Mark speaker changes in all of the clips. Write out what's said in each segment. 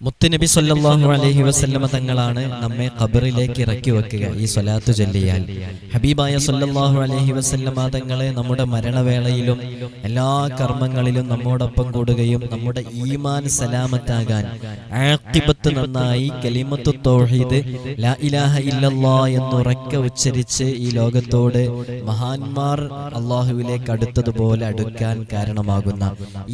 Speaker 1: മുത്തുനബി സല്ലല്ലാഹു അലഹി വസല്ലമ തങ്ങളാണ് നമ്മെ ഖബറിലേക്ക് ഇറക്കി വെക്കുക ഈ സ്വലാത്തു ചൊല്ലിയാൽ. ഹബീബായ സല്ലല്ലാഹു അലഹി വസല്ലമ തങ്ങളെ നമ്മുടെ മരണവേളയിലും എല്ലാ കർമ്മങ്ങളിലും നമ്മോടൊപ്പം കൂടുകയും നമ്മുടെ ഈമാൻ സലാമത്താകാൻ ആക്തിപത്ത് നന്നായി കലിമത്തു തോഹീദ് ലാ ഇലാഹ ഉച്ചരിച്ച് ഈ ലോകത്തോട് മഹാന്മാർ അള്ളാഹുവിലേക്ക് അടുത്തതുപോലെ അടുക്കാൻ കാരണമാകുന്ന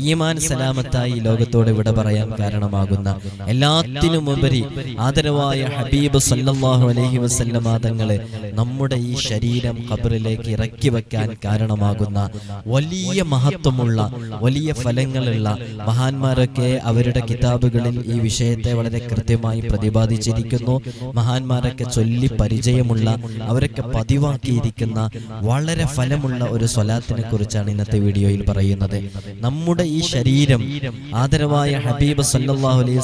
Speaker 1: ഈമാൻ സലാമത്തായി ഈ ലോകത്തോട് വിട പറയാൻ കാരണമാകുന്ന എല്ലാത്തിനുമുപരി ആദരവായ ഹബീബ് സല്ലാഹു അലഹി വസല്ലമ തങ്ങളെ നമ്മുടെ ഈ ശരീരം ഖബറിലേക്ക് ഇറക്കി വയ്ക്കാൻ കാരണമാകുന്ന വലിയ മഹത്വമുള്ള വലിയ ഫലങ്ങളുള്ള മഹാന്മാരൊക്കെ അവരുടെ കിതാബുകളിൽ ഈ വിഷയത്തെ വളരെ കൃത്യമായി പ്രതിപാദിച്ചിരിക്കുന്നു. മഹാന്മാരൊക്കെ ചൊല്ലി പരിചയമുള്ള അവരൊക്കെ പതിവാക്കിയിരിക്കുന്ന വളരെ ഫലമുള്ള ഒരു സ്വലാത്തിനെ കുറിച്ചാണ് ഇന്നത്തെ വീഡിയോയിൽ പറയുന്നത്. നമ്മുടെ ഈ ശരീരം ആദരവായ ഹബീബ് സല്ലാഹു അലൈഹി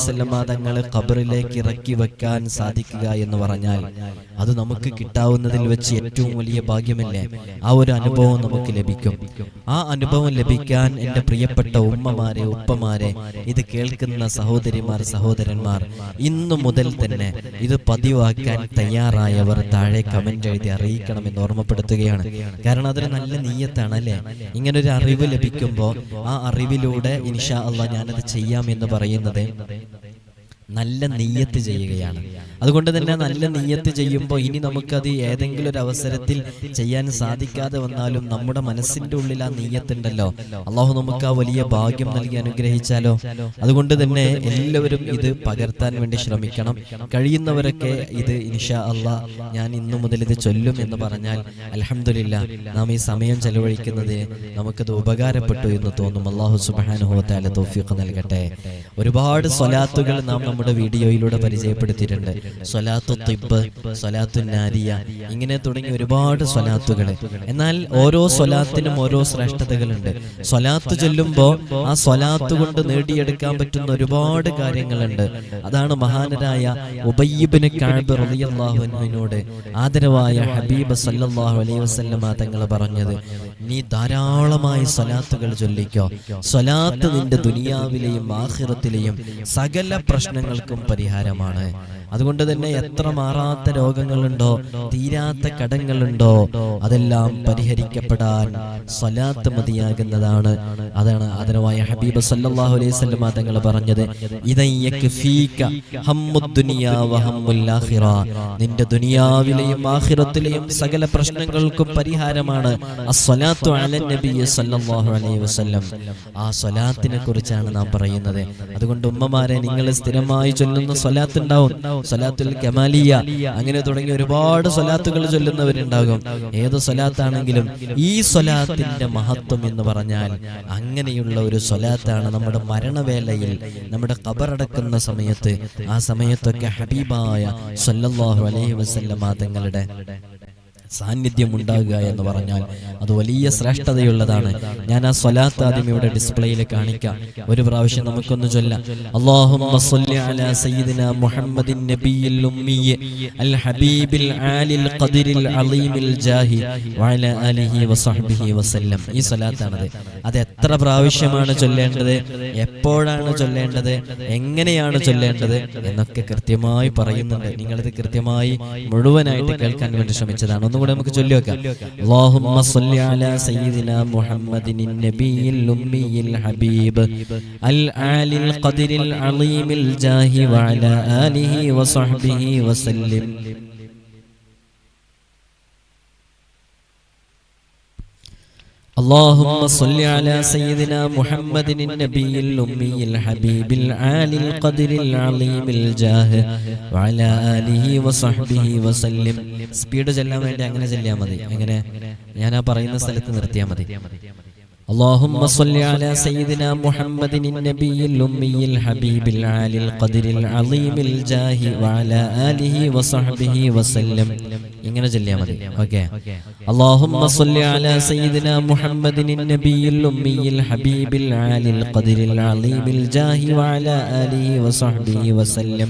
Speaker 1: തങ്ങൾ ഖബറിലേക്ക് ഇറക്കി വെക്കാൻ സാധിക്കുക എന്ന് പറഞ്ഞാൽ അത് നമുക്ക് കിട്ടാവുന്നതിൽ വെച്ച് ഏറ്റവും വലിയ ഭാഗ്യമല്ലേ? ആ ഒരു അനുഭവം നമുക്ക് ലഭിക്കും. ആ അനുഭവം ലഭിക്കാൻ എന്റെ പ്രിയപ്പെട്ട ഉമ്മമാരെ ഉപ്പമാരെ ഇത് കേൾക്കുന്ന സഹോദരിമാർ സഹോദരന്മാർ ഇന്നു മുതൽ തന്നെ ഇത് പതിവാക്കാൻ തയ്യാറായവർ താഴെ കമന്റ് എഴുതി അറിയിക്കണമെന്ന് ഓർമ്മപ്പെടുത്തുകയാണ്. കാരണം അതൊരു നല്ല നീയത്താണ് അല്ലേ? ഇങ്ങനെ ഒരു അറിവ് ലഭിക്കുമ്പോൾ ആ അറിവിലൂടെ ഇൻഷാ അള്ളാ ഞാനത് ചെയ്യാം എന്ന് പറയുന്നത് നല്ല നെയ്യത്ത് ചെയ്യുകയാണ്. അതുകൊണ്ട് തന്നെ നല്ല നെയ്യത്ത് ചെയ്യുമ്പോൾ ഇനി നമുക്കത് ഏതെങ്കിലും ഒരു അവസരത്തിൽ ചെയ്യാൻ സാധിക്കാതെ വന്നാലും നമ്മുടെ മനസ്സിന്റെ ഉള്ളിൽ ആ നെയ്യത്തുണ്ടല്ലോ അള്ളാഹു നമുക്ക് ആ വലിയ ഭാഗ്യം നൽകി അനുഗ്രഹിച്ചാലോ? അതുകൊണ്ട് തന്നെ എല്ലാവരും ഇത് പകർത്താൻ വേണ്ടി ശ്രമിക്കണം. കഴിയുന്നവരൊക്കെ ഇത് ഇൻഷാ അള്ളാ ഞാൻ ഇന്നു മുതൽ ഇത് ചൊല്ലും എന്ന് പറഞ്ഞാൽ അലഹമില്ല നാം ഈ സമയം ചെലവഴിക്കുന്നത് നമുക്കത് ഉപകാരപ്പെട്ടു എന്ന് തോന്നും. അള്ളാഹു സുബാനുഹോത്താല തോഫിയൊക്കെ നൽകട്ടെ. ഒരുപാട് സ്വലാത്തുകൾ നാം നമ്മുടെ വീഡിയോയിലൂടെ പരിചയപ്പെടുത്തിയിട്ടുണ്ട്. സ്വലാത്തു തിബ് സ്വലാത്തു നാരിയ ഇങ്ങനെ തുടങ്ങി ഒരുപാട് സ്വലാത്തുകൾ. എന്നാൽ ഓരോ സ്വലാത്തിനും ഓരോ ശ്രേഷ്ഠതകളുണ്ട്. സ്വലാത്ത് ചൊല്ലുമ്പോൾ ആ സ്വലാത്ത് കൊണ്ട് നേടിയെടുക്കാൻ പറ്റുന്ന ഒരുപാട് കാര്യങ്ങളുണ്ട്. അതാണ് മഹാനരായ ഉബയ്യബിന് കാബ് റളിയല്ലാഹുവിനോട് ആദരവായ ഹബീബ് സല്ലല്ലാഹു അലൈഹി വസല്ലമ തങ്ങൾ പറഞ്ഞത്. നീ ധാരാളമായി സ്വലാത്തുകൾ ചൊല്ലിക്കോ. സ്വലാത്ത് നിന്റെ ദുനിയാവിലെയും ആഹിറത്തിലെയും സകല പ്രശ്നങ്ങൾക്കും പരിഹാരമാണ്. അതുകൊണ്ട് തന്നെ എത്ര മാറാത്ത രോഗങ്ങളുണ്ടോ തീരാത്ത കടങ്ങളുണ്ടോ അതെല്ലാം പരിഹരിക്കപ്പെടാൻ സ്വലാത്ത് മതിയാകുന്നതാണ്. അതാണ് അതിനുമായ ഹബീബ് സല്ലാഹു അലൈഹി വസല്ലം തങ്ങൾ പറഞ്ഞത് നിന്റെ ദുനിയാവിലെയും ആഹിറത്തിലെയും സകല പ്രശ്നങ്ങൾക്കും പരിഹാരമാണ് നബി സല്ലല്ലാഹു അലൈഹി വസല്ലം. ആ സ്വലാത്തിനെ കുറിച്ചാണ് നാം പറയുന്നത്. അതുകൊണ്ട് ഉമ്മമാരെ നിങ്ങൾ സ്ഥിരമായി ചൊല്ലുന്ന സ്വലാത്ത് ഉണ്ടാവും സ്വലാത്തുൽ കമാലിയ. അങ്ങനെ തുടങ്ങി ഒരുപാട് സ്വലാത്തുകൾ ചൊല്ലുന്നവരുണ്ടാകും. ഏത് സ്വലാത്താണെങ്കിലും ഈ സ്വലാത്തിന്റെ മഹത്വം എന്ന് പറഞ്ഞാൽ അങ്ങനെയുള്ള ഒരു സ്വലാത്താണ് നമ്മുടെ മരണവേളയിൽ നമ്മുടെ കബറടക്കുന്ന സമയത്ത്. ആ സമയത്തൊക്കെ ഹബീബായ സല്ലല്ലാഹു അലൈഹി വസല്ലമ തങ്ങളുടെ സാന്നിധ്യം ഉണ്ടാകുക എന്ന് പറഞ്ഞാൽ അത് വലിയ ശ്രേഷ്ഠതയുള്ളതാണ്. ഞാൻ ആ സ്വലാത്ത് ആദ്യം ഇവിടെ ഡിസ്പ്ലേയിൽ കാണിക്കാം. ഒരു പ്രാവശ്യം നമുക്കൊന്ന് ചൊല്ലാം. ഈ അത് എത്ര പ്രാവശ്യമാണ് ചൊല്ലേണ്ടത്? എപ്പോഴാണ് ചൊല്ലേണ്ടത്? എങ്ങനെയാണ് ചൊല്ലേണ്ടത്? എന്നൊക്കെ കൃത്യമായി പറയുന്നുണ്ട്. നിങ്ങളിത് കൃത്യമായി മുഴുവനായിട്ട് കേൾക്കാൻ വേണ്ടി ശ്രമിച്ചതാണ്. ഒന്നുകൂടെ നമുക്ക് ചൊല്ലി വെക്കാം اللهم صل على سيدنا محمد النبي الأمي الحبيب العالي القدر العظيم الجاه وعلى آله وصحبه وسلم اللهم صل على سيدنا محمد النبي الأمي الحبيب العالي القدر العظيم الجاه وعلى آله وصحبه وسلم സ്പീഡ് ചെല്ലാൻ വേണ്ടി അങ്ങനെ ചെല്ലിയാൽ മതി എങ്ങനെ ഞാൻ ആ പറയുന്ന സ്ഥലത്ത് നിർത്തിയാൽ മതി اللهم صل على سيدنا محمد النبي الأمي الحبيب العالي القدر العظيم الجاه وعلى آله وصحبه وسلم ഇങ്ങനെ ചൊല്ലിയാൽ മതി ഓക്കെ اللهم صل على سيدنا محمد النبي الأمي الحبيب العالي القدر العظيم الجاه وعلى آله وصحبه وسلم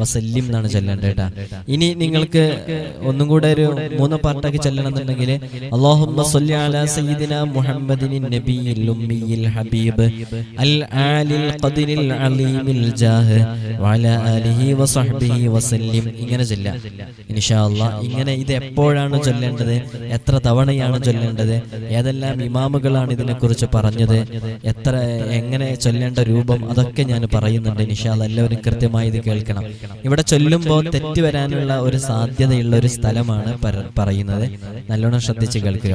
Speaker 1: വസല്ലിം എന്നാണ് ചെല്ലേണ്ടത് കേട്ടാ. ഇനി നിങ്ങൾക്ക് ഒന്നും കൂടെ ഒരു മൂന്ന് പാർട്ടാക്കി ചെല്ലണം എന്നുണ്ടെങ്കിൽ അള്ളാഹുമ്മ സ്വല്ലി അലാ സയ്യിദിന മുഹമ്മദിൻ നബിയിൽ ഉമ്മിയിൽ ഹബീബ്. അൽ ആലിൽ ഖദിരിൽ അലീമിൽ ജാഹ്. വഅലാ ആലിഹി വസഹ്ബിഹി വസല്ലിം ഇങ്ങനെ ചൊല്ലാം ഇൻഷാ അല്ലാഹ് ഇങ്ങനെ ഇത് എപ്പോഴാണ് ചൊല്ലേണ്ടത്? എത്ര തവണയാണ് ചൊല്ലേണ്ടത്? ഏതെല്ലാം ഇമാമുകളാണ് ഇതിനെക്കുറിച്ച് പറഞ്ഞത്? എത്ര എങ്ങനെ ചൊല്ലേണ്ട രൂപം? അതൊക്കെ ഞാൻ പറയുന്നുണ്ട്. അല്ലാഹ് എല്ലാവരും കൃത്യമായി ഇത് കേൾക്കണം. ഇവിടെ ചൊല്ലുമ്പോൾ തെറ്റ് വരാനുള്ള ഒരു സാധ്യതയുള്ള ഒരു സ്ഥലമാണ് പറയുന്നത്. നല്ലോണം ശ്രദ്ധിച്ച് കേൾക്കുക.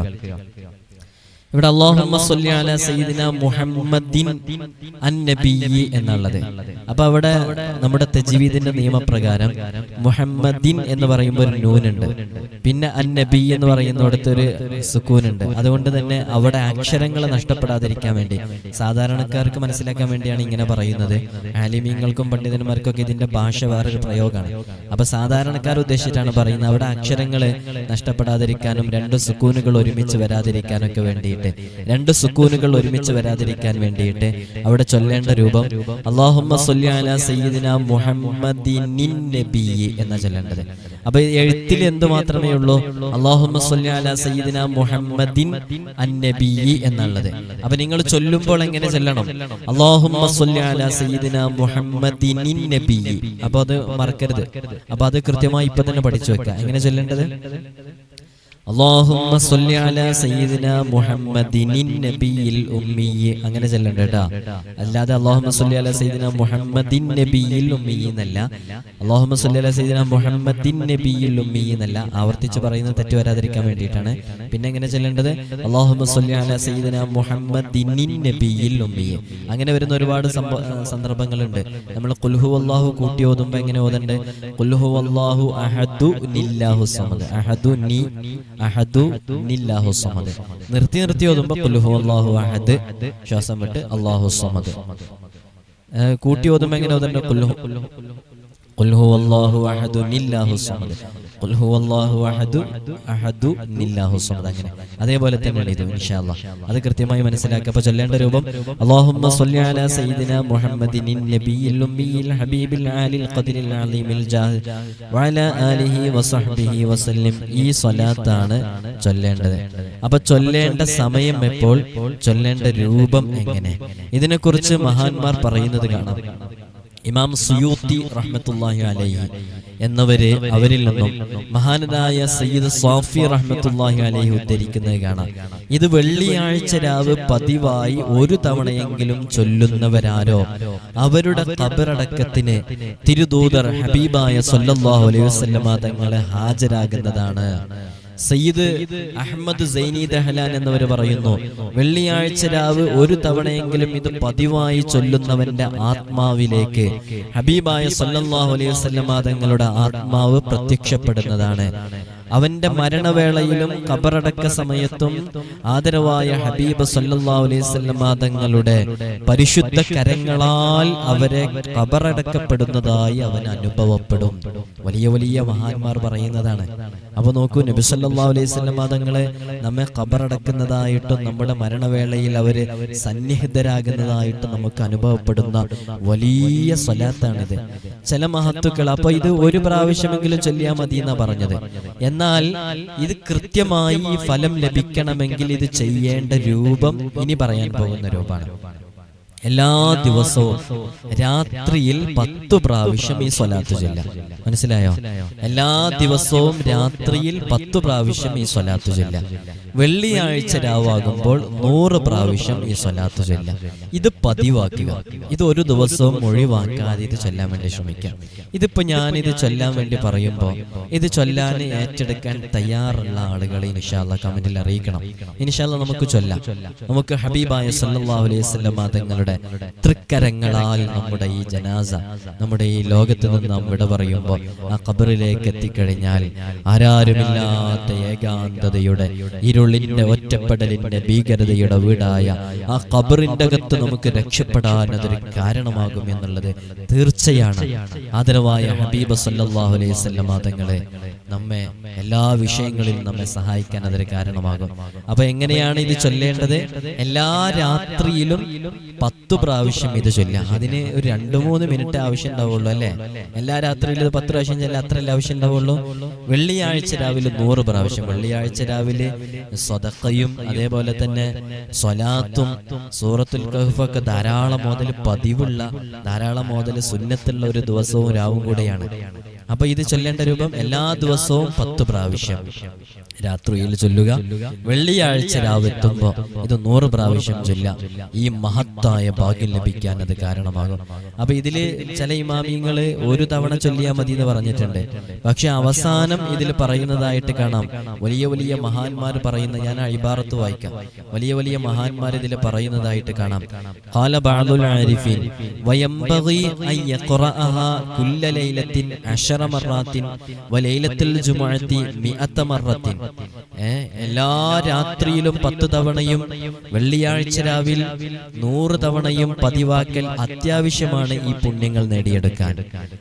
Speaker 1: ഇവിടെ അള്ളാഹുമ്മ സ്വല്ലി അലാ സയ്യിദിന മുഹമ്മദിൻ എന്നുള്ളത്. അപ്പൊ അവിടെ നമ്മുടെ തജ്വീദിന്റെ നിയമപ്രകാരം മുഹമ്മദിൻ എന്ന് പറയുമ്പോൾ ഒരു നൂനുണ്ട്. പിന്നെ അൻ നബി എന്ന് പറയുന്നിടത്ത് ഒരു സുക്കൂനുണ്ട്. അതുകൊണ്ട് തന്നെ അവിടെ അക്ഷരങ്ങൾ നഷ്ടപ്പെടാതിരിക്കാൻ വേണ്ടി സാധാരണക്കാർക്ക് മനസ്സിലാക്കാൻ വേണ്ടിയാണ് ഇങ്ങനെ പറയുന്നത്. ആലിമീങ്ങൾക്കും പണ്ഡിതന്മാർക്കൊക്കെ ഇതിന്റെ ഭാഷ വേറൊരു പ്രയോഗമാണ്. അപ്പൊ സാധാരണക്കാർ ഉദ്ദേശിച്ചിട്ടാണ് പറയുന്നത്. അവിടെ അക്ഷരങ്ങൾ നഷ്ടപ്പെടാതിരിക്കാനും രണ്ട് സുക്കൂനുകൾ ഒരുമിച്ച് വരാതിരിക്കാനൊക്കെ വേണ്ടിയിട്ട് രണ്ട് സുക്കൂനുകൾ ഒരുമിച്ച് വരാതിരിക്കാൻ വേണ്ടിയിട്ട് അവിടെ ചൊല്ലേണ്ട രൂപം അള്ളാഹുമ്മ നബിയി എന്നാ ചൊല്ലേണ്ടത്. അപ്പൊ എഴുത്തിൽ എന്ത് മാത്രമേ ഉള്ളൂ? അള്ളാഹുമ്മ മുഹമ്മദിൻ എന്നുള്ളത്. അപ്പൊ നിങ്ങൾ ചൊല്ലുമ്പോൾ എങ്ങനെ ചൊല്ലണം? അള്ളാഹുമ്മ നബിയി. അപ്പൊ അത് മറക്കരുത്. അപ്പൊ അത് കൃത്യമായി ഇപ്പൊ തന്നെ പഠിച്ചു വെക്കുക. എങ്ങനെ ചൊല്ലേണ്ടത്? അള്ളാഹുമ്മ സ്വല്ലി അലാ സയ്യിദിന മുഹമ്മദിനിൻ നബിയിൽ ഉമ്മി അങ്ങനെ ചെല്ലണ്ട കേട്ടോ അല്ലാതെ അള്ളാഹുമ്മ സ്വല്ലി അലാ സയ്യിദിന മുഹമ്മദിൻ നബിയിൽ ഉമ്മി എന്നല്ല. സ്വല്ലി അലാ സയ്യിദിന മുഹമ്മദിൻ നബിയിൽ ഉമ്മി എന്നല്ല. ആവർത്തിച്ച് പറയുന്നത് തെറ്റ് വരാതിരിക്കാൻ വേണ്ടിയിട്ടാണ്. പിന്നെ എങ്ങനെ ചെല്ലേണ്ടത്? അള്ളാഹുമ്മ സ്വല്ലി അലാ സയ്യിദിന മുഹമ്മദിനിൻ നബിയിൽ ഉമ്മി അങ്ങനെ വരുന്ന ഒരുപാട് സന്ദർഭങ്ങളുണ്ട്. നമ്മൾ കുൽഹു അല്ലാഹു കൂട്ടി ഓതുമ്പോൾ എങ്ങനെ ഓതണ്ട്? കുൽഹു അല്ലാഹു അഹദു നില്ലാഹു സമദ്. അഹദു നീ അഹദു സമദ്. നിർത്തി നിർത്തി അഹദ് ശ്വാസം വിട്ട് അള്ളാഹു സമദ്. കൂട്ടി ഓതുമ്പോ എങ്ങനെ അഹദു സമദ്. അങ്ങനെ. അതേപോലെ തന്നെയാണ് ഇത് അത് കൃത്യമായി മനസ്സിലാക്കുക. അപ്പൊ ചൊല്ലേണ്ട രൂപം അള്ളാഹുമ്മ നബിയിൽ ഹബീബിൽ ആലിൽ അലീമിൽ ആലിഹി വസല്ലം. ഈ ചൊല്ലേണ്ടത്. അപ്പൊ ചൊല്ലേണ്ട സമയം എപ്പോൾ? ചൊല്ലേണ്ട രൂപം എങ്ങനെ? ഇതിനെക്കുറിച്ച് മഹാന്മാർ പറയുന്നത് കാണാം. ഇമാം സുയൂത്തി റഹ്മത്തുല്ലാഹി അലൈഹി എന്നവരെ അവരിൽ നിന്നും മഹാനായ സയ്യിദ് സാഫി റഹ്മത്തുല്ലാഹി അലൈഹി ഉദ്ധരിക്കുന്നത് കാണാം. ഇത് വെള്ളിയാഴ്ച രാവ് പതിവായി ഒരു തവണയെങ്കിലും ചൊല്ലുന്നവരാരോ? അവരുടെ കബറടക്കത്തിന് തിരുദൂതർ ഹബീബായ സല്ലല്ലാഹു അലൈഹി വസല്ലമ തങ്ങളെ ഹാജരാകുന്നതാണ്. സയ്യിദ് അഹമ്മദ് സൈനി ദഹലാൻ എന്നവർ പറയുന്നു വെള്ളിയാഴ്ച രാവ് ഒരു തവണയെങ്കിലും ഇത് പതിവായി ചൊല്ലുന്നവന്റെ ആത്മാവിലേക്ക് ഹബീബായ സല്ലാഹു അലൈഹി വസല്ലമ തങ്ങളുടെ ആത്മാവ് പ്രത്യക്ഷപ്പെടുന്നതാണ്. അവന്റെ മരണവേളയിലും കബറടക്ക സമയത്തും ആദരവായ ഹബീബ് സല്ലാ അലൈഹി വസല്ലമ തങ്ങളുടെ പരിശുദ്ധ കരങ്ങളാൽ അവരെ കബറടക്കപ്പെടുന്നതായി അവൻ അനുഭവപ്പെടും. വലിയ വലിയ മഹാന്മാർ പറയുന്നതാണ്. അപ്പൊ നോക്കൂ നബി സല്ലാ അലൈഹി വസല്ലമ തങ്ങളെ നമ്മെ കബറടക്കുന്നതായിട്ടും നമ്മുടെ മരണവേളയിൽ അവർ സന്നിഹിതരാകുന്നതായിട്ടും നമുക്ക് അനുഭവപ്പെടുന്ന വലിയ സ്വലാത്താണിത്. ചില മഹത്തുക്കൾ അപ്പൊ ഇത് ഒരു പ്രാവശ്യമെങ്കിലും ചൊല്ലിയാൽ മതി എന്നാ പറഞ്ഞത്. എന്നാൽ ഇത് കൃത്യമായി ഫലം ലഭിക്കണമെങ്കിൽ ഇത് ചെയ്യേണ്ട രൂപം ഇനി പറയാൻ പോകുന്ന രൂപമാണ്. എല്ലാ ദിവസവും രാത്രിയിൽ പത്തു പ്രാവശ്യം ഈ സ്വലാത്ത് ചൊല്ലാം മനസ്സിലായോ? എല്ലാ ദിവസവും രാത്രിയിൽ പത്തു പ്രാവശ്യം ഈ സ്വലാത്ത് ചൊല്ലാം വെള്ളിയാഴ്ച രാവാകുമ്പോൾ നൂറ് പ്രാവശ്യം ഈ സ്വലാത്ത് ചൊല്ലാം ഇത് പതിവാക്കുക. ഇത് ഒരു ദിവസവും ഒഴിവാക്കാതെ ഇത് ചൊല്ലാൻ വേണ്ടി ശ്രമിക്കാം ഇതിപ്പോ ഞാൻ ഇത് ചൊല്ലാൻ വേണ്ടി പറയുമ്പോൾ ഇത് ചൊല്ലാൻ ഏറ്റെടുക്കാൻ തയ്യാറുള്ള ആളുകളെ ഇൻഷാല്ല കമന്റിൽ അറിയിക്കണം. ഇൻഷാല്ല നമുക്ക് ചൊല്ലാം. നമുക്ക് ഹബീബായ സല്ലാ അലൈഹി വസല്ലം തങ്ങളുടെ തൃക്കരങ്ങളാൽ നമ്മുടെ ഈ ജനാസ നമ്മുടെ ഈ ലോകത്ത് നിന്ന് നാം വിട പറയുമ്പോൾ ആ ഖബറിലേക്ക് എത്തിക്കഴിഞ്ഞാൽ ആരാരുമില്ലാത്ത ഏകാന്തതയുടെ ഇരുൾ ഇരുളിന്റെ ഒറ്റപ്പെടലിന്റെ ഭീകരതയുടെ വീടായ ആ കബറിന്റെ അകത്ത് നമുക്ക് രക്ഷപ്പെടാൻ അതൊരു കാരണമാകും എന്നുള്ളത് തീർച്ചയാണ്. ആദരവായ ഹബീബ് സല്ലാഹു അലൈഹി തങ്ങളെ നമ്മെ എല്ലാ വിഷയങ്ങളിലും നമ്മെ സഹായിക്കാൻ അതൊരു കാരണമാകും. അപ്പൊ എങ്ങനെയാണ് ഇത് ചൊല്ലേണ്ടത്? എല്ലാ രാത്രിയിലും പത്തു പ്രാവശ്യം ഇത് ചൊല്ലാം അതിന് ഒരു രണ്ടു മൂന്ന് മിനിറ്റ് ആവശ്യം ഉണ്ടാവുള്ളൂ അല്ലെ? എല്ലാ രാത്രിയിലും ഇത് പത്ത് പ്രാവശ്യം ചെല്ലാം അത്രയല്ലേ ആവശ്യം ഉണ്ടാവുള്ളൂ? വെള്ളിയാഴ്ച രാവിലെ നൂറ് പ്രാവശ്യം. വെള്ളിയാഴ്ച രാവിലെ സ്വതക്കയും അതേപോലെ തന്നെ സ്വലാത്തും സൂറത്തുൽ കഹ്ഫൊക്കെ ധാരാളം മുതൽ പതിവുള്ള ധാരാളം മുതൽ സുന്നത്തുള്ള ഒരു ദിവസവും രാവും കൂടെയാണ്. അപ്പൊ ഇത് ചൊല്ലേണ്ട രൂപം എല്ലാ ദിവസവും പത്ത് പ്രാവശ്യം. രാത്രിയിൽ ചൊല്ലുക വെള്ളിയാഴ്ച രാവിലെത്തുമ്പോ ഇത് നൂറ് പ്രാവശ്യം ചൊല്ല ഈ മഹത്തായ ഭാഗ്യം ലഭിക്കാൻ അത് കാരണമാകും. അപ്പൊ ഇതിൽ ചില ഇമാമിങ്ങൾ ഒരു തവണ ചൊല്ലിയാൽ മതി എന്ന് പറഞ്ഞിട്ടുണ്ട്. പക്ഷെ അവസാനം ഇതിൽ പറയുന്നതായിട്ട് കാണാം. വലിയ വലിയ മഹാന്മാർ പറയുന്ന ഞാൻ അഴിബാറത്ത് വായിക്കാം. വലിയ വലിയ മഹാന്മാർ ഇതിൽ പറയുന്നതായിട്ട് കാണാം. അശറ മറാത്തിൻ വലൈലത്തുൽ ജുമുഅത്തി മിഅത്ത മറത്തിൻ ഏ, എല്ലാ രാത്രിയിലും പത്ത് തവണയും വെള്ളിയാഴ്ച രാവിൽ നൂറ് തവണയും പതിവാക്കൽ അത്യാവശ്യമാണ് ഈ പുണ്യങ്ങൾ നേടിയെടുക്കാൻ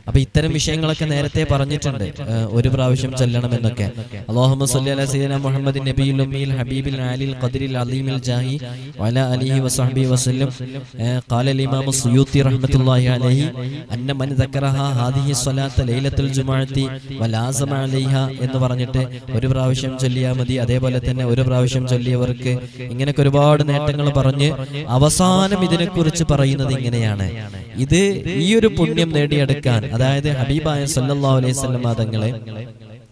Speaker 1: അപ്പൊ ഇത്തരം വിഷയങ്ങളൊക്കെ നേരത്തെ പറഞ്ഞിട്ടുണ്ട് ഏ, ഒരു പ്രാവശ്യം ചൊല്ലണമെന്നൊക്കെ അല്ലാഹുമ്മ സ്വല്ലി അലാ സയ്യിദന മുഹമ്മദ് നബിയിൽ ഉമ്മിയിൽ ഹബീബിൽ ആലിൽ ഖദ്രിൽ അലീമിൽ ജാഹി വല അലിഹി വസഹബി വസല്ലം ഏ, ഖാല الإمام السيوطي رحمة الله عليه أن من ذكرها هذه الصلاة ليلة ജുമാഅത്തി വലാസമ അലൈഹ എന്ന് പറഞ്ഞിട്ട് ഒരു പ്രാവശ്യം ചൊല്ലിയാൽ മതി. അതേപോലെ തന്നെ ഒരു പ്രാവശ്യം ചൊല്ലിയവർക്ക് ഇങ്ങനെയൊക്കെ ഒരുപാട് നേട്ടങ്ങൾ പറഞ്ഞ് അവസാനം ഇതിനെക്കുറിച്ച് പറയുന്നത് ഇങ്ങനെയാണ്. ഇത് ഈ ഒരു പുണ്യം നേടിയെടുക്കാൻ അതായത് ഹബീബായ സല്ലാ അലൈഹി വസല്ലം മതങ്ങളെ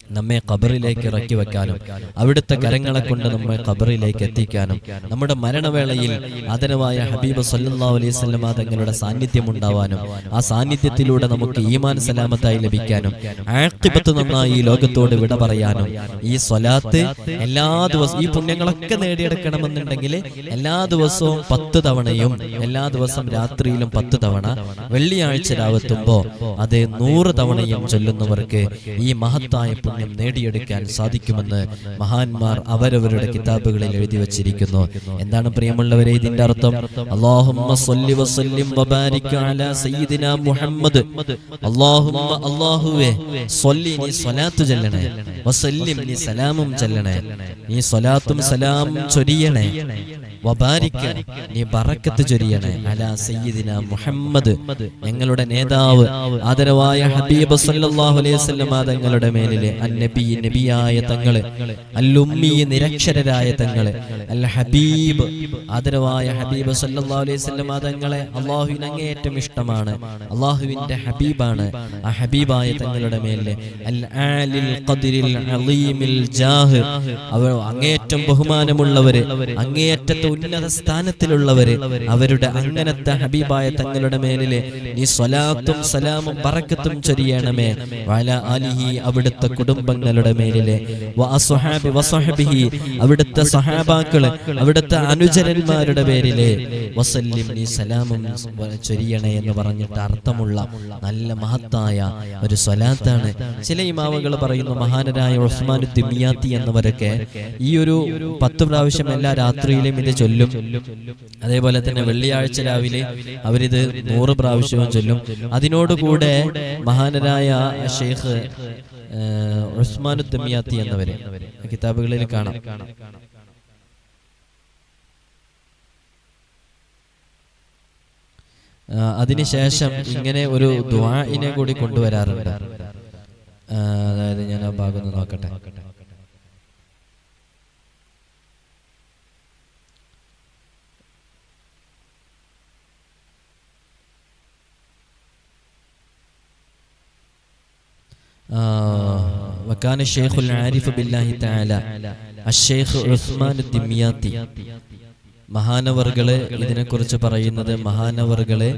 Speaker 1: നമ്മെ ഖബറിലേക്ക് ഇറക്കി വെക്കാനും അവിടുത്തെ കരങ്ങളെ കൊണ്ട് നമ്മെ ഖബറിലേക്ക് എത്തിക്കാനും നമ്മുടെ മരണവേളയിൽ ആദരവായ ഹബീബ് സല്ലല്ലാഹു അലൈഹി വസല്ലമ തങ്ങളുടെ സാന്നിധ്യം ഉണ്ടാവാനും ആ സാന്നിധ്യത്തിലൂടെ നമുക്ക് ഈമാൻ സലാമത്തായി ലഭിക്കാനും ആഖിബത്ത് നന്നായി ഈ ലോകത്തോട് വിട പറയാനും ഈ സ്വലാത്ത് എല്ലാ ദിവസവും ഈ പുണ്യങ്ങളൊക്കെ നേടിയെടുക്കണമെന്നുണ്ടെങ്കിൽ എല്ലാ ദിവസവും പത്ത് തവണയും എല്ലാ ദിവസം രാത്രിയിലും പത്ത് തവണ വെള്ളിയാഴ്ച രാവെത്തുമ്പോ അത് നൂറ് തവണയും ചൊല്ലുന്നവർക്ക് ഈ മഹത്തായ പുണ്യം നേടിയെടുക്കാൻ സാധിക്കുമെന്ന് മഹാന്മാർ അവരവരുടെ കിതാബുകളിൽ എഴുതി വച്ചിരിക്കുന്നു. എന്താണ് പ്രിയമുള്ളവരെ ഇതിന്റെ അർത്ഥം? വസല്ലിം വബാരിക് അലാ സയ്യിദിനാ മുഹമ്മദ്. അല്ലാഹുവേ സല്ലി നീ സ്വലാത്ത് ചൊല്ലണേ. വസല്ലിം നീ സലാമും ചൊല്ലണേ. നീ സ്വലാത്തും ചൊരിയണേ. നീ ബറക്കത്ത് ചൊരിയണേ. അലാ സയ്യിദിന മുഹമ്മദ്. ഞങ്ങളുടെ നേതാവ് ആദരവായ ഹബീബ് സല്ലല്ലാഹു അലൈഹി വസല്ലം തങ്ങളുടെ മേലിലെ അന്നബി നബിയായ തങ്ങൾ അല്ലുമ്മി നിരക്ഷരരായ തങ്ങൾ അൽ ഹബീബ് ആദരവായ ഹബീബ് സല്ലല്ലാഹു അലൈഹി വസല്ലം തങ്ങളെ അള്ളാഹുവിന് അങ്ങേയറ്റം ഇഷ്ടമാണ്. അള്ളാഹുവിന്റെ ഹബീബാണ് ആ ഹബീബായ തങ്ങളുടെ മേലെ അൽ ആലിൽ ഖദ്രിൽ അലീമിൽ ജാഹ്. അവർ അങ്ങേയറ്റം ബഹുമാനമുള്ളവര് അങ്ങേയറ്റത്തെ ഉന്നത സ്ഥാനത്തിലുള്ളവര് അവരുടെ അങ്ങനത്തെ ഹബീബായ തങ്ങളുടെ മേലിലെ നീ സ്വലാത്തും സലാമും പറക്കത്തും ചൊരിയണമേ. വല അലിഹി അവിടുത്തെ കുടുംബങ്ങളുടെ മേലിലെ അവിടുത്തെ സഹാബാക്കൾ അവിടുത്തെ അനുചരന്മാരുടെ പേരിലെ വസല്ലിം നീ ചൊരിയണേ എന്ന് പറഞ്ഞിട്ട് അർത്ഥമുള്ള നല്ല മഹത്തായ ഒരു സ്വലാത്താണ്. ചില ഇമാവുകൾ പറയുന്നു മഹാനരായ ഉസ്മാൻ ദിമിയാത്തി എന്നവരൊക്കെ ഈ ഒരു പത്ത് പ്രാവശ്യം എല്ലാ രാത്രിയിലും ഇത് ചൊല്ലും. അതേപോലെ തന്നെ വെള്ളിയാഴ്ച രാവിലെ അവരിത് നൂറ് പ്രാവശ്യവും ചൊല്ലും. അതിനോടുകൂടെ മഹാനരായ ഷെയ്ഖ് ഉസ്മാൻ ദമിയാത്തി എന്നവരെ. കിതാബുകളിൽ കാണാം. അതിനുശേഷം ഇങ്ങനെ ഒരു ദ്വാഇനെ കൂടി കൊണ്ടുവരാറുണ്ട്. അതായത് ഞാൻ ആ ഭാഗം നോക്കട്ടെ. وكان الشيخ العارف بالله تعالى الشيخ عثمان الدمياطي. മഹാനവറുകൾ ഇതിനെക്കുറിച്ച് പറയുന്നത് മഹാനവറുകളെ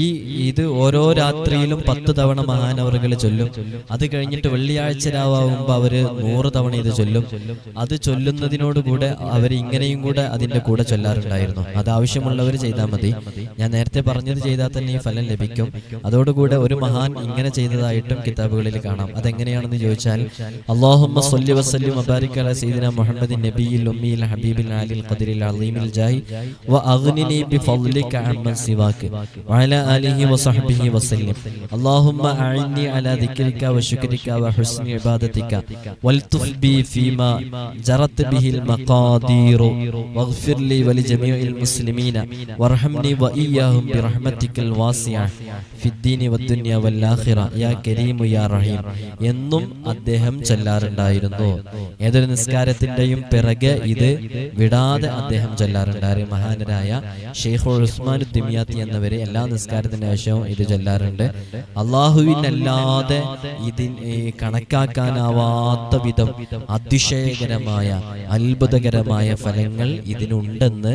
Speaker 1: ഈ ഇത് ഓരോ രാത്രിയിലും പത്ത് തവണ മഹാനവറുകൾ ചൊല്ലും. അത് കഴിഞ്ഞിട്ട് വെള്ളിയാഴ്ച രാവുമ്പോൾ അവർ നൂറ് തവണ ഇത് ചൊല്ലും. അത് ചൊല്ലുന്നതിനോടുകൂടെ അവർ ഇങ്ങനെയും കൂടെ അതിന്റെ കൂടെ ചൊല്ലാറുണ്ടായിരുന്നു. അത് ആവശ്യമുള്ളവർ ചെയ്താൽ മതി. ഞാൻ നേരത്തെ പറഞ്ഞത് ചെയ്താൽ തന്നെ ഈ ഫലം ലഭിക്കും. അതോടുകൂടെ ഒരു മഹാൻ ഇങ്ങനെ ചെയ്തതായിട്ടും കിതാബുകളിൽ കാണാം. അതെങ്ങനെയാണെന്ന് ചോദിച്ചാൽ അള്ളാഹുമ്മ മബാരിക് അല സീദിന മുഹമ്മദ് നബിയിൽ ഉമ്മിയിൽ ഹബീബിൽ അലീമിൽ بالجاه وأغنني بفضلك عمن سواك وعلى آله وصحبه وسلم اللهم أعني على ذكرك وشكرك وحسن عبادتك والتف بي فيما جرت به المقادير واغفر لي ولجميع المسلمين وارحمني وإياهم برحمتك الواسعة في الدين والدنيا والآخرة يا كريم يا رحيم എന്നും അദ്ദേഹം ചൊല്ലാറുണ്ടായിരുന്നു ഏതൊരു നിസ്കാരത്തിന്റെയും പിറകെ ഇത് വിടാതെ അദ്ദേഹം ചൊല്ലാറുണ്ട് ചൊല്ലാറുണ്ടായിരുന്നു മഹാനരായ ഷെയ്ഖുൽ ഉസ്മാൻ ദിമിയാത്തി എന്നവരെ എല്ലാ നിസ്കാരത്തിന്റെ ശേഷവും ഇത് ചൊല്ലാറുണ്ട്. അള്ളാഹുവിനല്ലാതെ ഇതിന് കണക്കാക്കാനാവാത്ത വിധം അതിശയകരമായ അത്ഭുതകരമായ ഫലങ്ങൾ ഇതിനുണ്ടെന്ന്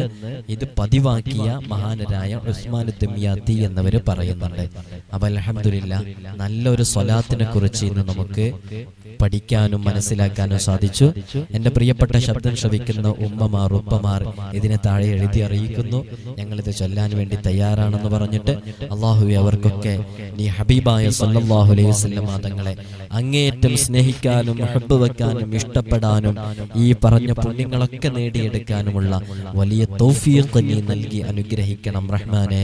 Speaker 1: ഇത് പതിവാക്കിയ മഹാനരായ ഉസ്മാൻ ദിമിയാത്തി എന്നവർ പറയുന്നുണ്ട്. അപ്പൊ അലഹമില്ല നല്ലൊരു സ്വലാത്തിനെ കുറിച്ച് ഇന്ന് നമുക്ക് പഠിക്കാനും മനസ്സിലാക്കാനും സാധിച്ചു. എന്റെ പ്രിയപ്പെട്ട ശബ്ദം ശ്രവിക്കുന്ന ഉമ്മമാർ ഉപ്പമാർ ഇതിനെ താഴെ എഴുതി അറിയിക്കുന്നു. ഞങ്ങളിത് ചൊല്ലാൻ വേണ്ടി തയ്യാറാണെന്ന് പറഞ്ഞിട്ട് അള്ളാഹുവെ അവർക്കൊക്കെ നീ ഹബീബായ സല്ലല്ലാഹു അലൈഹി വസല്ലം തങ്ങളെ അങ്ങേയറ്റം സ്നേഹിക്കാനും ഹബ്ബ് വെക്കാനും ഇഷ്ടപ്പെടാനും ഈ പറഞ്ഞ പുണ്യങ്ങളൊക്കെ നേടിയെടുക്കാനുമുള്ള വലിയ തൗഫീഖ് നീ നൽകി അനുഗ്രഹിക്കണം റഹ്മാനെ.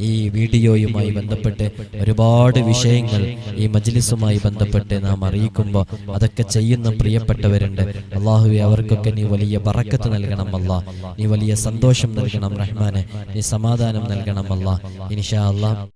Speaker 1: ഈ വീഡിയോയുമായി ബന്ധപ്പെട്ട് ഒരുപാട് വിഷയങ്ങൾ ഈ മജ്ലിസുമായി ബന്ധപ്പെട്ട് നാം അറിയിക്കുമ്പോൾ അതൊക്കെ ചെയ്യുന്ന പ്രിയപ്പെട്ടവരുണ്ട്. അള്ളാഹുവെ അവർക്കൊക്കെ നീ വലിയ ബറക്കത്ത് നൽകണം അല്ല. നീ വലിയ സന്തോഷം നൽകണം റഹ്മാനെ. നീ സമാധാനം നൽകണം അല്ല ഇനിഷാ അല്ലാ